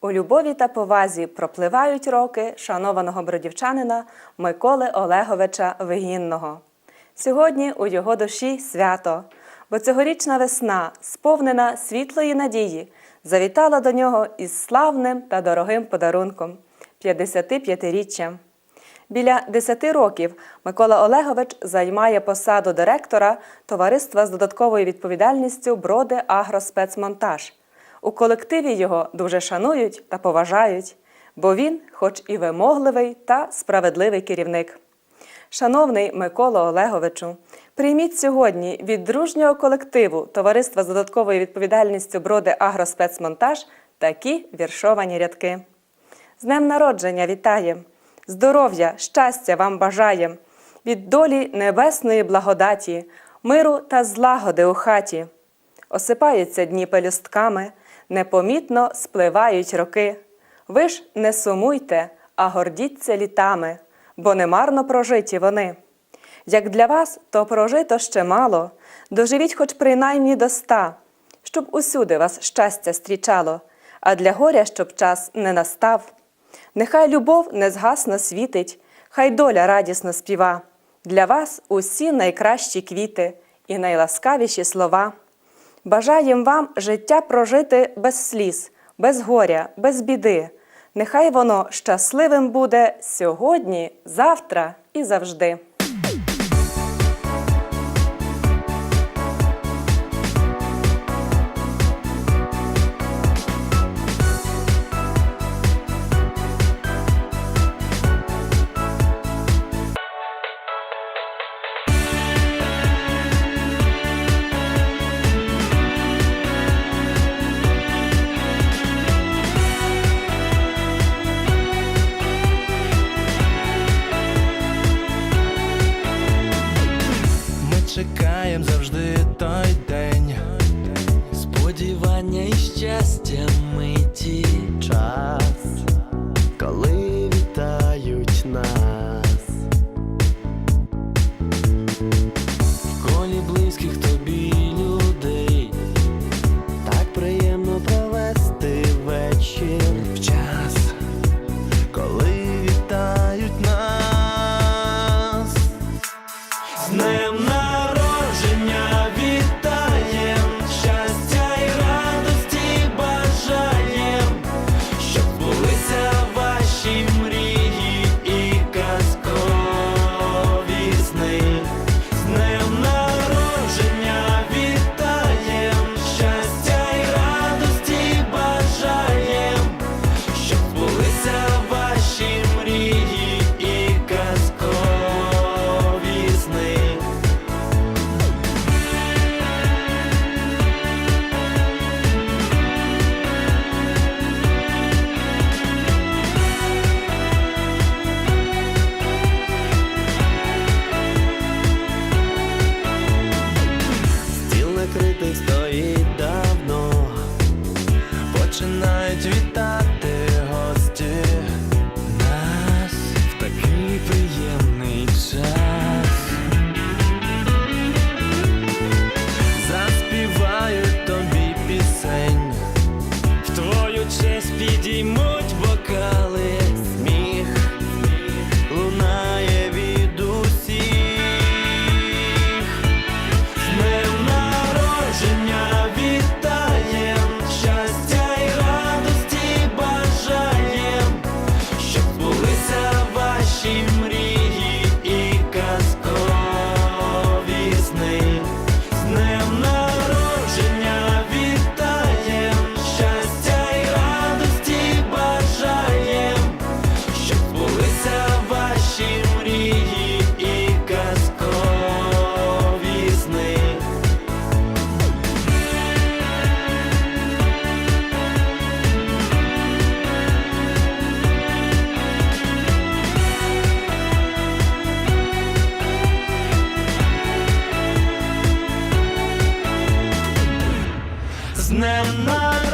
У любові та повазі пропливають роки шанованого бродівчанина Миколи Олеговича Вигінного. Сьогодні у його душі свято, бо цьогорічна весна, сповнена світлої надії, завітала до нього із славним та дорогим подарунком 55-річчям. Біля 10 років Микола Олегович займає посаду директора товариства з додатковою відповідальністю Броди Агроспецмонтаж. У колективі його дуже шанують та поважають, бо він, хоч і вимогливий та справедливий керівник. Шановний Миколо Олеговичу, прийміть сьогодні від дружнього колективу Товариства з додатковою відповідальністю Броди Агроспецмонтаж такі віршовані рядки. З днем народження вітаєм! Здоров'я, щастя вам бажаєм, від долі небесної благодаті, миру та злагоди у хаті. Осипаються дні пелюстками, непомітно спливають роки. Ви ж не сумуйте, а гордіться літами, бо немарно прожиті вони. Як для вас, то прожито ще мало, доживіть хоч принаймні до ста, щоб усюди вас щастя стрічало, а для горя, щоб час не настав. Нехай любов не згасно світить, хай доля радісно співа. Для вас усі найкращі квіти і найласкавіші слова. Бажаєм вам життя прожити без сліз, без горя, без біди. Нехай воно щасливим буде сьогодні, завтра і завжди. з.